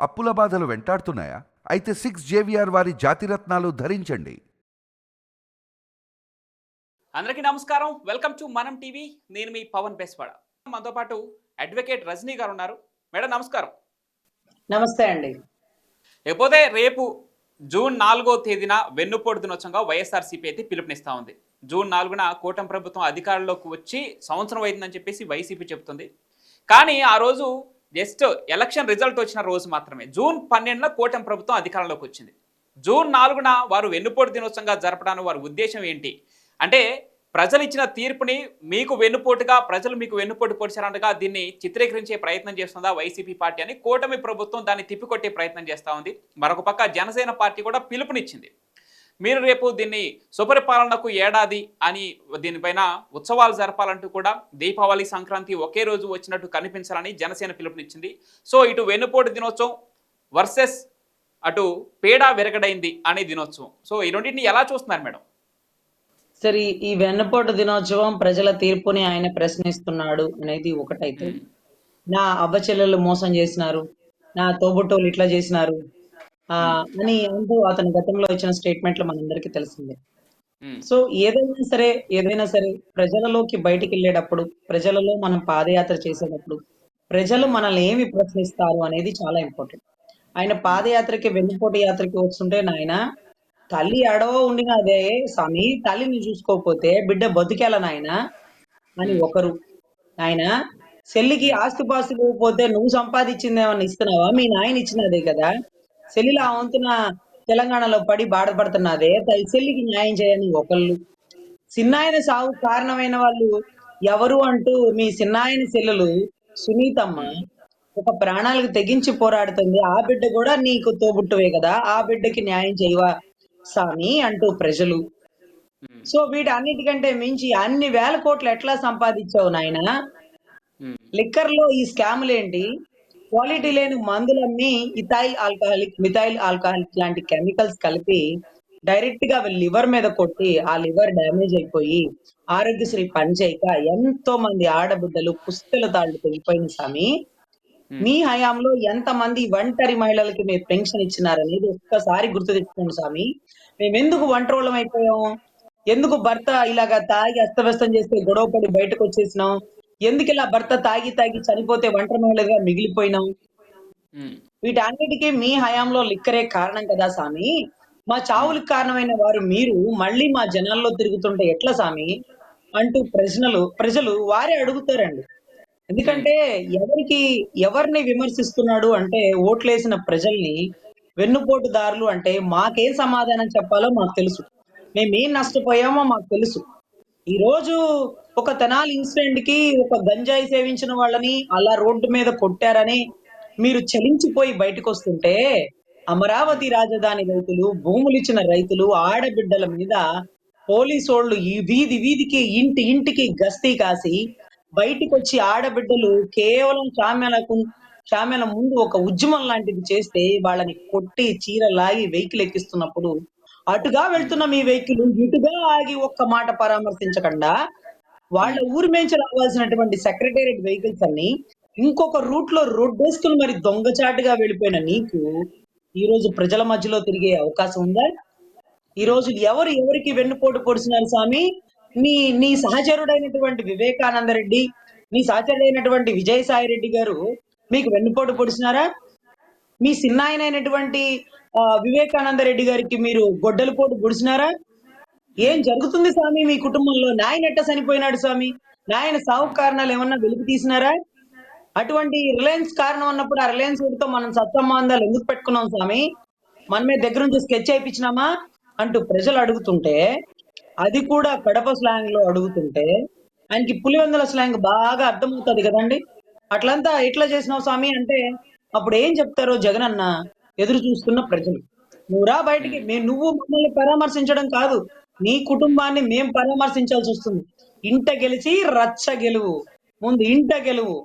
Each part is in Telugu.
అప్పుల బాధలు వెంటాడుతున్నాయా? అయితే సిక్స్ జేవిఆర్ వారి జాతిరత్నాలు ధరించండి. అందరికీ నమస్కారం. వెల్కమ్ టు మనం టీవీ నేను మీ పవన్ బెస్వాడ. మనతో పాటు అడ్వకేట్ రజనీ గారు ఉన్నారు. మేడం నమస్కారం. నమస్తే అండి. ఇకపోతే రేపు జూన్ నాలుగో తేదీన వెన్నుపోటు దినోత్సవంగా వైఎస్ఆర్సీపీ అయితే పిలుపునిస్తా ఉంది. జూన్ నాలుగున కూటమి ప్రభుత్వం అధికారంలోకి వచ్చి సంవత్సరం అయిందని చెప్పేసి వైసీపీ చెబుతుంది. కానీ ఆ రోజు జస్ట్ ఎలక్షన్ రిజల్ట్ వచ్చిన రోజు మాత్రమే. జూన్ పన్నెండున కూటమి ప్రభుత్వం అధికారంలోకి వచ్చింది. జూన్ నాలుగున వారు వెన్నుపోటు దినోత్సవంగా జరపడానికి వారి ఉద్దేశం ఏంటి? అంటే ప్రజలు ఇచ్చిన తీర్పుని మీకు వెన్నుపోటుగా ప్రజలు మీకు వెన్నుపోటు పొడిచారనగా దీన్ని చిత్రీకరించే ప్రయత్నం చేస్తుందా వైసీపీ పార్టీ అని కూటమి ప్రభుత్వం దాన్ని తిప్పికొట్టే ప్రయత్నం చేస్తూ ఉంది. మరొక పక్క జనసేన పార్టీ కూడా పిలుపునిచ్చింది. మీరు రేపు దీన్ని సుపరిపాలనకు ఏడాది అని దీనిపైన ఉత్సవాలు జరపాలంటూ కూడా దీపావళి సంక్రాంతి ఒకే రోజు వచ్చినట్టు కనిపించాలని జనసేన పిలుపునిచ్చింది. సో ఇటు వెన్నుపోటు దినోత్సవం వర్సెస్ అటు పేడా విరగడైంది అనే దినోత్సవం. సో ఈ రెండింటిని ఎలా చూస్తున్నారు మేడం? సరే ఈ వెన్నపోటు దినోత్సవం ప్రజల తీర్పుని ఆయన ప్రశ్నిస్తున్నాడు అనేది ఒకటైతే. నా అవ్వచెల్లెలు మోసం చేసినారు. నా తోబుట్టోళ్ళు ఇట్లా చేసినారు. అని అంటూ అతని గతంలో ఇచ్చిన స్టేట్మెంట్లు మనందరికీ తెలిసిందే. సో ఏదైనా సరే ఏదైనా సరే ప్రజలలోకి బయటికి వెళ్ళేటప్పుడు ప్రజలలో మనం పాదయాత్ర చేసేటప్పుడు ప్రజలు మనల్ని ఏమి ప్రశ్నిస్తారు అనేది చాలా ఇంపార్టెంట్. ఆయన పాదయాత్రకి వెన్నుపోటు యాత్రకి వస్తుంటే నాయన తల్లి ఎడవ ఉండిన అదే స్వామి తల్లిని చూసుకోకపోతే బిడ్డ బతుకేల నాయన? అని ఒకరు ఆయన చెల్లికి ఆస్తిపాస్తి పోతే నువ్వు సంపాదించింది ఏమన్నా ఇస్తున్నావా? మీ నాయన ఇచ్చినదే కదా? చెల్లిలో ఆ వంతున తెలంగాణలో పడి బాధపడుతున్నదే తల్లి చెల్లికి న్యాయం చేయని ఒకళ్ళు. చిన్నాయన సాగు కారణమైన వాళ్ళు ఎవరు అంటూ మీ చిన్నాయన చెల్లెలు సునీతమ్మ ఒక ప్రాణాలకు తెగించి పోరాడుతుంది. ఆ బిడ్డ కూడా నీకు తోబుట్టువే కదా ఆ బిడ్డకి న్యాయం చేయవా సామి అంటూ ప్రజలు. సో వీటన్నిటికంటే మించి అన్ని వేల కోట్లు ఎట్లా సంపాదించావు నాయన? లిక్కర్లో ఈ స్కాములు ఏంటి క్వాలిటీ లేని మందులన్నీ ఇథైల్ ఆల్కహాలిక్ మిథైల్ ఆల్కహాలిక్ లాంటి కెమికల్స్ కలిపి డైరెక్ట్గా లివర్ మీద కొట్టి ఆ లివర్ డ్యామేజ్ అయిపోయి ఆరోగ్యశ్రీ పనిచేయక ఎంతో మంది ఆడబిడ్డలు పుస్తల తాళ్ళు తెగిపోయిన స్వామి మీ హయాంలో ఎంత మంది ఒంటరి మహిళలకి మీరు పెన్షన్ ఇచ్చినారనేది ఒక్కసారి గుర్తు తెచ్చుకోండి స్వామి మేము ఎందుకు ఒంటరోళం అయిపోయాం? ఎందుకు భర్త ఇలాగా తాగి అస్తవ్యస్తం చేస్తే గొడవ పడి బయటకు వచ్చేసినాం? ఎందుకు ఇలా భర్త తాగి తాగి చనిపోతే ఒంటరి మహిళగా మిగిలిపోయినాం వీటన్నిటికీ మీ హయాంలో లిక్కరే కారణం కదా స్వామి మా చావులకు కారణమైన వారు మీరు మళ్ళీ మా జనాల్లో తిరుగుతుంటే ఎట్లా స్వామి అంటూ ప్రశ్నలు ప్రజలు వారే అడుగుతారండి. ఎందుకంటే ఎవరికి ఎవరిని విమర్శిస్తున్నాడు అంటే ఓట్లేసిన ప్రజల్ని వెన్నుపోటుదారులు అంటే మాకేం సమాధానం చెప్పాలో మాకు తెలుసు. మేమేం నష్టపోయామో మాకు తెలుసు. ఈ రోజు ఒక తెనాలి ఇన్సిడెంట్కి ఒక గంజాయి సేవించిన వాళ్ళని అలా రోడ్డు మీద కొట్టారని మీరు చలించిపోయి బయటకు వస్తుంటే అమరావతి రాజధాని రైతులు భూములు ఇచ్చిన రైతులు ఆడబిడ్డల మీద పోలీసోళ్ళు ఈ వీధి వీధికి ఇంటి ఇంటికి గస్తీ కాసి బయటికి వచ్చి ఆడబిడ్డలు కేవలం చామ్యాలకు చామ్యాల ముందు ఒక ఉద్యమం లాంటిది చేస్తే వాళ్ళని కొట్టి చీర లాగి వెహికల్ ఎక్కిస్తున్నప్పుడు అటుగా వెళ్తున్న మీ వెహికల్ ఇటుగా ఆగి ఒక్క మాట పరామర్శించకుండా? వాళ్ళ ఊరి మేంచి రావాల్సినటువంటి సెక్రటేరియట్ వెహికల్స్ అన్ని ఇంకొక రూట్లో రోడ్డేసుకుని మరి దొంగచాటుగా వెళ్ళిపోయిన నీకు ఈ రోజు ప్రజల మధ్యలో తిరిగే అవకాశం ఉందా? ఈ రోజు ఎవరు ఎవరికి వెన్నుపోటు పొడిచినారు స్వామి? నీ నీ సహచరుడైనటువంటి వివేకానంద రెడ్డి నీ సహచరుడైనటువంటి విజయసాయి రెడ్డి గారు మీకు వెన్నుపోటు పొడిచినారా? మీ సిన్నాయనైనటువంటి ఆ, వివేకానంద రెడ్డి గారికి మీరు గొడ్డల పోటు పొడిచినారా? ఏం జరుగుతుంది స్వామి మీ కుటుంబంలో? నాయన ఎట్ట చనిపోయినాడు స్వామి? నాయన సాగు కారణాలు ఏమన్నా వెలుగు తీసినారా? అటువంటి రిలయన్స్ కారణం అన్నప్పుడు ఆ రిలయన్స్తో మనం సత్సంబంధాలు ఎందుకు పెట్టుకున్నాం స్వామి? మనమే దగ్గర నుంచి స్కెచ్ అయిపించినామా అంటూ ప్రజలు అడుగుతుంటే అది కూడా కడప స్లాంగ్లో అడుగుతుంటే ఆయనకి పులివెందుల స్లాంగ్ బాగా అర్థమవుతుంది కదండి. అట్లంతా ఎట్లా చేసినావు స్వామి అంటే అప్పుడు ఏం చెప్తారో జగన్ అన్న ఎదురు చూస్తున్న ప్రజలు. నువ్వురా బయటికి. మేము నువ్వు మమ్మల్ని పరామర్శించడం కాదు. నీ కుటుంబాన్ని మేం పరామర్శించాల్సి వస్తుంది. ఇంట గెలిచి రచ్చ గెలువు. ముందు ఇంట గెలువు.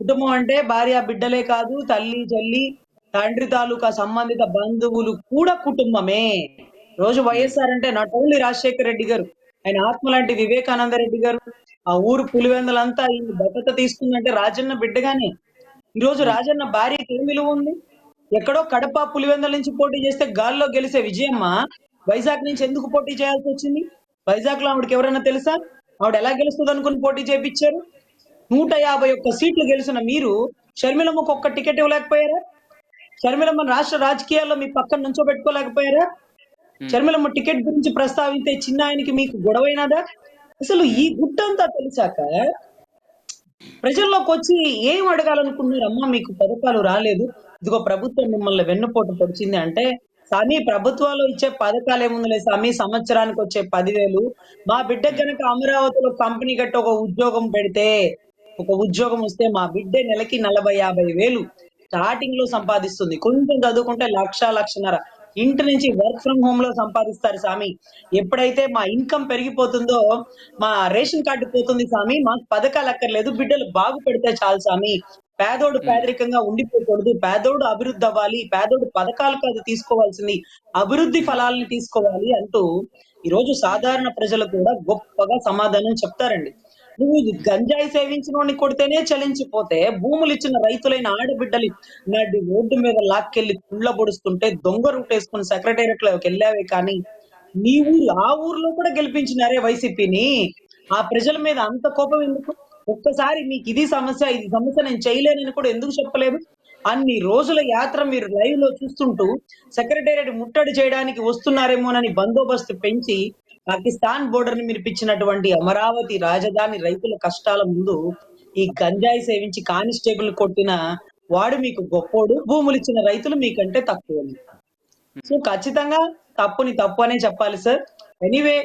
కుటుంబం అంటే భార్య బిడ్డలే కాదు తల్లి చెల్లి తండ్రి తాలూకా సంబంధిత బంధువులు కూడా కుటుంబమే. రోజు వైఎస్ఆర్ అంటే నాట్ ఓన్లీ రాజశేఖర రెడ్డి గారు ఆయన ఆత్మ లాంటి వివేకానంద రెడ్డి గారు ఆ ఊరు పులివెందులంతా ఈ దత్తత తీసుకుందంటే రాజన్న బిడ్డగానే. ఈ రోజు రాజన్న భార్యకి ఏం విలువ ఉంది? ఎక్కడో కడప పులివెందల నుంచి పోటీ చేస్తే గాల్లో గెలిచే విజయమ్మ? వైజాగ్ నుంచి ఎందుకు పోటీ చేయాల్సి వచ్చింది? వైజాగ్లో ఆవిడకి ఎవరైనా తెలుసా? ఆవిడ ఎలా గెలుస్తుంది అనుకుని పోటీ చేపించారు? నూట యాభై ఒక్క సీట్లు గెలిచిన మీరు షర్మిలమ్మకు ఒక్క టికెట్ ఇవ్వలేకపోయారా? షర్మిలమ్మ రాష్ట్ర రాజకీయాల్లో మీ పక్కన నుంచో పెట్టుకోలేకపోయారా షర్మిలమ్మ టికెట్ గురించి ప్రస్తావించే చిన్న ఆయనకి మీకు గొడవైనదా? అసలు ఈ గుట్టంతా తెలిసాక ప్రజల్లోకి వచ్చి ఏం అడగాలనుకున్నారు అమ్మా మీకు పథకాలు రాలేదు. ఇదిగో ప్రభుత్వం మిమ్మల్ని వెన్నుపోటు పొడిచింది అంటే స్వామి ప్రభుత్వాలు ఇచ్చే పథకాలు ఏముందిలే స్వామి? సంవత్సరానికి వచ్చే పదివేలు. మా బిడ్డ కనుక అమరావతిలో కంపెనీ కట్టి ఒక ఉద్యోగం పెడితే ఒక ఉద్యోగం వస్తే మా బిడ్డ నెలకి నలభై యాభై వేలు స్టార్టింగ్లో సంపాదిస్తుంది. కొంచెం చదువుకుంటే లక్ష లక్షన్నర. ఇంటి నుంచి వర్క్ ఫ్రం హోమ్లో సంపాదిస్తారు స్వామి. ఎప్పుడైతే మా ఇన్కమ్ పెరిగిపోతుందో మా రేషన్ కార్డు పోతుంది స్వామి. మాకు పథకాలు అక్కర్లేదు. బిడ్డలు బాగుపడితే చాలు స్వామి. పేదోడు పేదరికంగా ఉండిపోకూడదు. పేదోడు అభివృద్ధి అవ్వాలి పేదోడు పథకాలు కాదు తీసుకోవాల్సింది. అభివృద్ధి ఫలాలను తీసుకోవాలి అంటూ ఈ రోజు సాధారణ ప్రజలు కూడా గొప్పగా సమాధానం చెప్తారండి. నువ్వు గంజాయి సేవించిన వాడిని కొడితేనే చలించిపోతే భూములు ఇచ్చిన రైతులైన ఆడబిడ్డలు నడి రోడ్డు మీద లాక్కెళ్ళి కుళ్ళ పొడుస్తుంటే దొంగ రూట్ వేసుకుని సెక్రటేరియట్లోకి వెళ్ళావే కానీ నీ ఊరు ఆ ఊర్లో కూడా గెలిపించినారే వైసీపీని. ఆ ప్రజల మీద అంత కోపం ఎందుకు? ఒక్కసారి మీకు ఇది సమస్య ఇది సమస్య నేను చేయలేనని కూడా ఎందుకు చెప్పలేదు? అన్ని రోజుల యాత్ర మీరు లైవ్లో చూస్తుంటూ సెక్రటేరియట్ ముట్టడి చేయడానికి వస్తున్నారేమోనని బందోబస్తు పెంచి పాకిస్తాన్ బోర్డర్ని మిరిపించినటువంటి అమరావతి రాజధాని రైతుల కష్టాల ముందు ఈ గంజాయి సేవించి కానిస్టేబుల్ కొట్టిన వాడు మీకు గొప్పోడు భూములు ఇచ్చిన రైతులు మీకంటే తక్కువ సో ఖచ్చితంగా తప్పుని తప్పు అనే చెప్పాలి సార్ ఎనీవే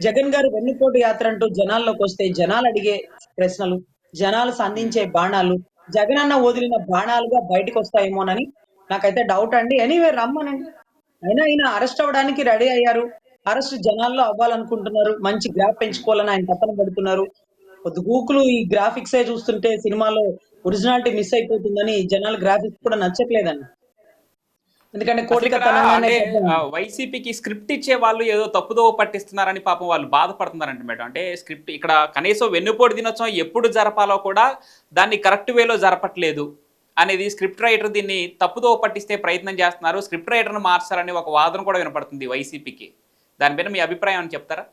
జగన్ గారు వెన్నుపోటు యాత్ర అంటూ జనాల్లోకి వస్తే జనాలు అడిగే ప్రశ్నలు జనాలు సంధించే బాణాలు జగన్ అన్న వదిలిన బాణాలుగా బయటకు వస్తాయేమోనని నాకైతే డౌట్ అండి. ఎనీవే రమ్మనండి. అయినా ఆయన అరెస్ట్ అవ్వడానికి రెడీ అయ్యారు. అరెస్ట్ జనాల్లో అవ్వాలనుకుంటున్నారు. మంచి గ్రాఫ్ పెంచుకోవాలని ఆయన తప్పన పడుతున్నారు. కొద్ది గూకులు ఈ గ్రాఫిక్స్ ఏ చూస్తుంటే సినిమాలో ఒరిజినాలిటీ మిస్ అయిపోతుందని జనాల గ్రాఫిక్స్ కూడా నచ్చట్లేదండి. ఎందుకంటే వైసీపీకి స్క్రిప్ట్ ఇచ్చే వాళ్ళు ఏదో తప్పుదో పట్టిస్తున్నారని పాపం వాళ్ళు బాధపడుతున్నారంట మేడం. అంటే స్క్రిప్ట్ ఇక్కడ కనీసం వెన్నుపోటు దినోత్సవం ఎప్పుడు జరపాలో కూడా దాన్ని కరెక్ట్ వేలో జరపట్లేదు అనేది స్క్రిప్ట్ రైటర్ దీన్ని తప్పుదో పట్టిస్తే ప్రయత్నం చేస్తున్నారు. స్క్రిప్ట్ రైటర్ను మార్చాలని ఒక వాదన కూడా వినపడుతుంది వైసీపీకి. దానిపైన మీ అభిప్రాయం అని చెప్తారా?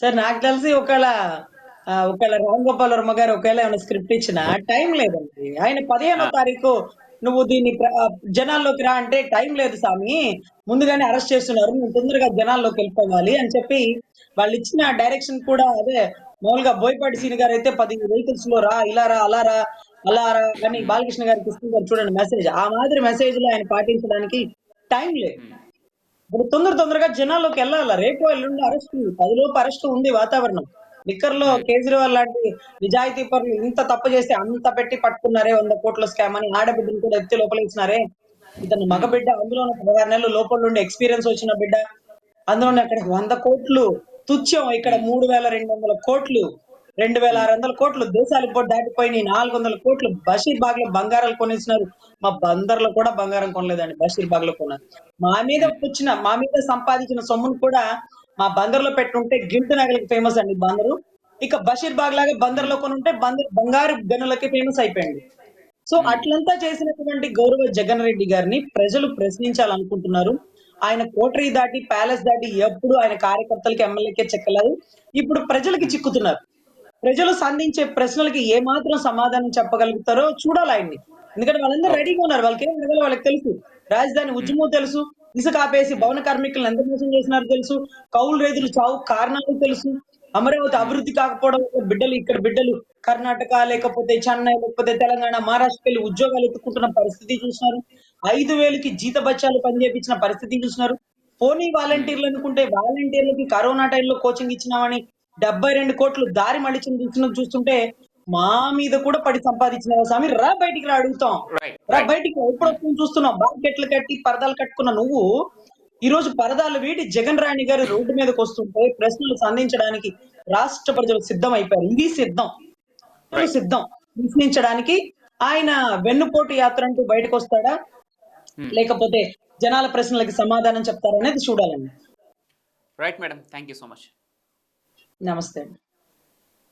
సార్ నాకు తెలిసి ఒకవేళ ఒకవేళ రామ్ గోపాల్ వర్మ గారు ఒకవేళ ఏమైనా స్క్రిప్ట్ ఇచ్చిన టైం లేదండి. ఆయన పదిహేనో తారీఖు నువ్వు దీన్ని జనాల్లోకి రా అంటే టైం లేదు స్వామి ముందుగానే అరెస్ట్ చేస్తున్నారు. నువ్వు తొందరగా జనాల్లోకి వెళ్ళిపోవాలి అని చెప్పి వాళ్ళు ఇచ్చిన డైరెక్షన్ కూడా అదే. మామూలుగా బోయపాటి సీని గారు అయితే పది వెహికల్స్లో రా ఇలా రా అలా రా అలా రా అని బాలకృష్ణ గారికి ఇస్తున్నారు చూడండి మెసేజ్. ఆ మాదిరి మెసేజ్లో ఆయన పాటించడానికి టైం లేదు. ఇప్పుడు తొందర తొందరగా జనాల్లోకి వెళ్ళాలా? రేపు ఎల్లుండి అరెస్ట్ ఉంది. పది లోపు అరెస్ట్ ఉంది వాతావరణం. లిక్కర్లో కేజ్రీవాల్ లాంటి నిజాయితీ పరులు ఇంత తప్పు చేస్తే అంత పెట్టి పట్టుకున్నారే వంద కోట్ల స్కామ్ అని ఆడబిడ్డను కూడా ఎత్తి లోపలేసినారే? ఇతను మగబిడ్డ అందులో పదహారు నెలలు లోపల నుండి ఎక్స్పీరియన్స్ వచ్చిన బిడ్డ. అందులో అక్కడ వంద కోట్లు తుచ్చం. ఇక్కడ మూడు వేల రెండు వందల కోట్లు రెండు వేల ఆరు వందల కోట్లు దేశాలు ఇప్పుడు దాటిపోయినాయి. నాలుగు వందల కోట్లు బషీర్ బాగ్లో బంగారాలు కొనేసినారు. మా బందర్లో కూడా బంగారం కొనలేదండి బషీర్ బాగ్లో కొన్నారు. మా మీద వచ్చిన మా మీద సంపాదించిన సొమ్మును కూడా మా బందర్లో పెట్టుంటే గిల్ట్ నగలకి ఫేమస్ అండి బందరు. ఇక బషీర్ బాగ్ లాగా బందర్లో కొని ఉంటే బందర్ బంగారు గనులకి ఫేమస్ అయిపోయింది. సో అట్లంతా చేసినటువంటి గౌరవ జగన్ రెడ్డి గారిని ప్రజలు ప్రశ్నించాలనుకుంటున్నారు. ఆయన కోటరీ దాటి ప్యాలెస్ దాటి ఎప్పుడు ఆయన కార్యకర్తలకి ఎమ్మెల్యేకే చెక్కలేదు. ఇప్పుడు ప్రజలకి చిక్కుతున్నారు. ప్రజలు సంధించే ప్రశ్నలకి ఏ మాత్రం సమాధానం చెప్పగలుగుతారో చూడాలి ఆయన్ని. ఎందుకంటే వాళ్ళందరూ రెడీగా ఉన్నారు. వాళ్ళకి ఏం వాళ్ళకి తెలుసు. రాజధాని ఉద్యమం తెలుసు. ఇసుక ఆపేసి భవన కార్మికులను ఎంత మోసం చేసినారో తెలుసు. కౌలు రైతులు చావు కారణాలు తెలుసు. అమరావతి అభివృద్ధి కాకపోవడం బిడ్డలు ఇక్కడ బిడ్డలు కర్ణాటక లేకపోతే చెన్నై లేకపోతే తెలంగాణ మహారాష్ట్రకి వెళ్ళి ఉద్యోగాలు ఎత్తుకుంటున్న పరిస్థితి చూసినారు. ఐదు వేలకి జీత బచ్చాలు పనిచేపించిన పరిస్థితి చూసినారు. పోనీ వాలంటీర్లు అనుకుంటే వాలంటీర్లకి కరోనా టైంలో కోచింగ్ ఇచ్చినామని డెబ్బై రెండు కోట్లు దారి మళ్ళించిన చూస్తుంటే మా మీద కూడా పడి సంపాదించిన స్వామి? రా బయటికి రా అడుగుతాం. రా బయటికి. ఎప్పుడు వస్తుంది చూస్తున్నాం బాకెట్లు కట్టి పరదాలు కట్టుకున్న నువ్వు ఈ రోజు పరదాలు వీడి జగన్ రాణి గారు రోడ్డు మీదకి వస్తుంటే ప్రశ్నలు సంధించడానికి రాష్ట్ర ప్రజలు సిద్ధం. అయిపోయారు ఇది సిద్ధం సిద్ధం. ప్రశ్నించడానికి ఆయన వెన్నుపోటు యాత్ర అంటూ బయటకు వస్తాడా? లేకపోతే జనాల ప్రశ్నలకి సమాధానం చెప్తారనేది చూడాలండి. Right madam thank you so much నమస్తే అండి.